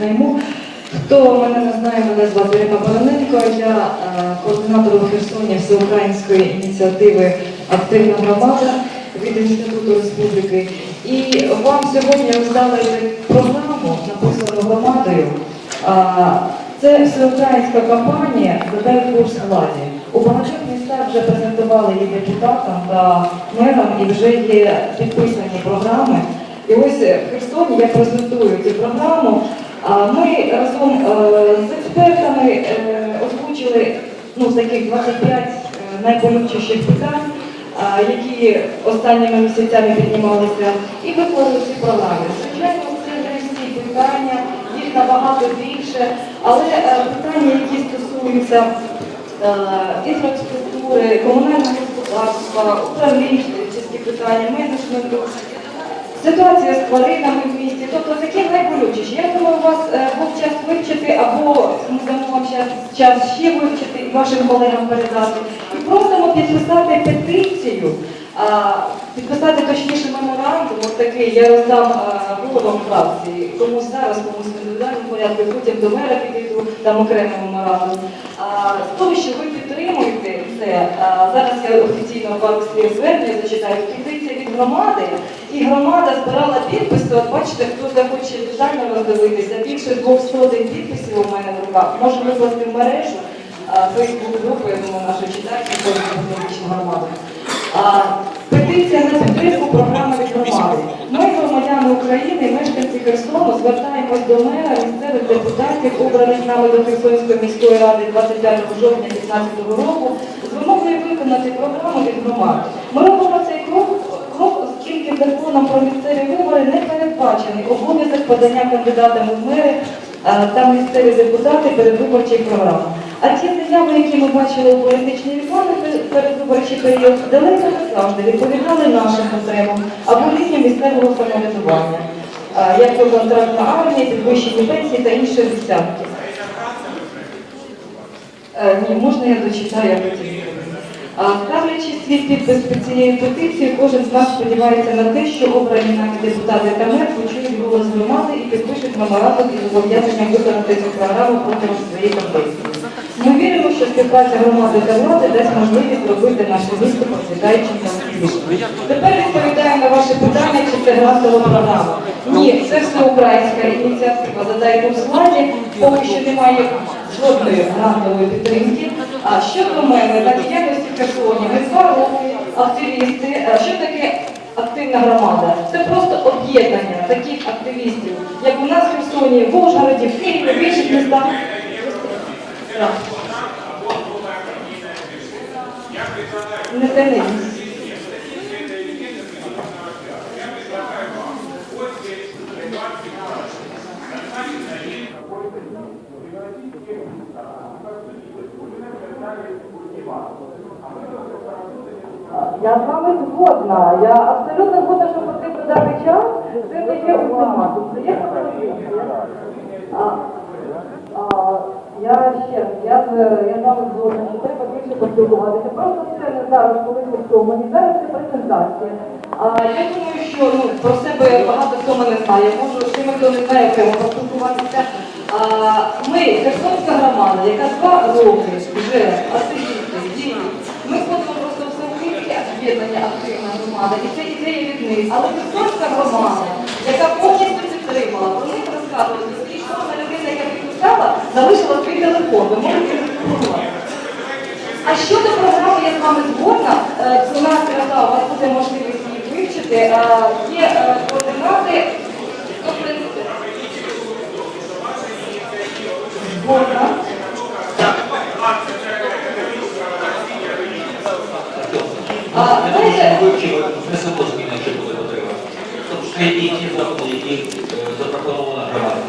Найму. Хто мене не знає, мене звати Ірина Бароненко, я е, координатор у Херсоні всеукраїнської ініціативи Активна громада від Інституту Республіки. І вам сьогодні роздали програму, написану громадою. Це всеукраїнська кампанія «Задай курс владі». У багатьох містах вже презентували її депутатам та мерам і вже є підписані програми. І ось в Херсоні я презентую цю програму. Ми разом е, з експертами е, озвучили ну, таких 25 е, найболючіших питань, які останніми місяцями піднімалися, і виклали ці програми. Звичайно, це не всі питання, їх набагато більше, але питання, які стосуються інфраструктури, комунального господарства, управлінські питання, менеджменту, Ситуація з тваринами в місті, тобто такі найболючіші. Я думаю, у вас е, був час вивчити, або ми дамо час, ще вивчити і вашим колегам передати. І просимо підписати петицію, а, підписати точніше меморандум, от такий, я роздам а, головам фракції, комусь зараз, комусь в індивідуальному порядку, потім до мера підійду, там окремий меморандум. А, з того, що ви підтримуєте це, зараз я офіційно пару слів звернення зачитаю, петиція від громади, і громада збирала підписи, от бачите, хто захоче детально роздивитися, більше двох сотень підписів у мене в руках, може викласти в мережу, фейсбук групу, я думаю, наші читачі, політичну громаду. Петиція на підтримку програми від громади. Ми, громадяни України, мешканці Херсону, звертаємось до мера, місцевих депутатів, обраних нами до Херсонської міської ради 25 жовтня 2015 року, з вимогою виконати програму від громади. Ми робимо оскільки законом про місцеві вибори не передбачений обов'язок подання кандидатами в мери е, та місцеві депутати передвиборчих програм. А ті заяви, які ми бачили у політичній рекламі передвиборчий період, далеко не завжди відповідали нашим потребам або рівню місцевого самоврядування, е, як то контрактна армія, підвищені пенсії та інші обіцянки. Е, Ні, можна я дочитаю, я потім. Ставлячи свій підпис під цією петицією, кожен з нас сподівається на те, що обрані нами депутати та мер почують голос громади і підпишуть меморандум із зобов'язанням виконати цю програму протягом своєї каденції. Ми віримо, що співпраця громади та влади дасть можливість зробити наше місто процвітаючим та. Тепер відповідаю на ваше питання, чи це грантова програма. Ні, це всеукраїнська ініціатива «Задай курс владі», поки що немає жодної грантової підтримки. А щодо мене, та діяльності в Херсоні, роки активісти. Що таке активна громада? Це просто об'єднання таких активістів, як у нас в Херсоні, в Ужгороді, в Києві, в інших містах. Не тянись. Я з вами згодна. Я абсолютно згодна, що потрібно дати час. Це не є ультиматум. Це є Я ще я, з- я з вами згодна, що треба більше поспілкуватися. Просто це не зараз, коли ми в зараз це презентація. А, я думаю, що ну, про себе багато хто мене знає. Можу тими, хто не знає, окремо поспілкуватися. Ми, Херсонська громада, яка два роки вже активісти, діє. Ми ходимо просто в всеукраїнське об'єднання громада, і це ідея від них. Але Херсонська громада, яка повністю підтримала, про них розказували, що кожна людина, яка підписала, залишила свій телефон. Ви можете розпробувати. А щодо програми, я з вами згодна, Е, у нас у вас буде можливість її вивчити. Є е, координати. Згодна. А, знаєте, вивчили, не само зміни, що буде потреба. Тобто ще ті заходи, які запропонована громада.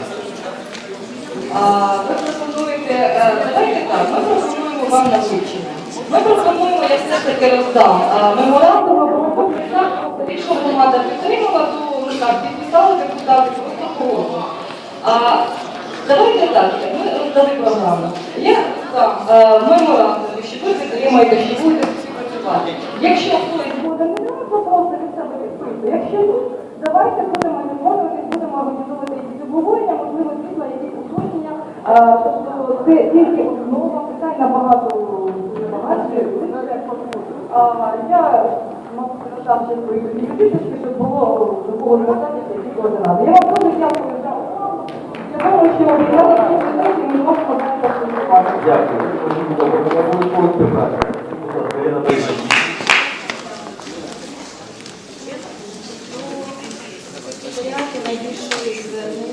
Ви пропонуєте, е, давайте так, ми пропонуємо вам на вивчення. Ми пропонуємо, я все ж таки роздам меморандум або підписати. Якщо громада підтримала, то так, підписали депутати, просто. А давайте так, ми роздали програму. Я там е, меморандум, що ви підтримаєте, що будете співпрацювати. Якщо хтось буде, не треба просто від себе підписувати. Якщо ні, давайте будемо не будемо організовувати якісь обговорення, можливо, світла, які А, Тобто це тільки основа, питань набагато Я, роздам ще свої щоб було до кого звертатися, які. Я вам дуже дякую за увагу. Я думаю, що я вас і ми можемо далі поспілкуватися. Дякую. Ірина Борисівна.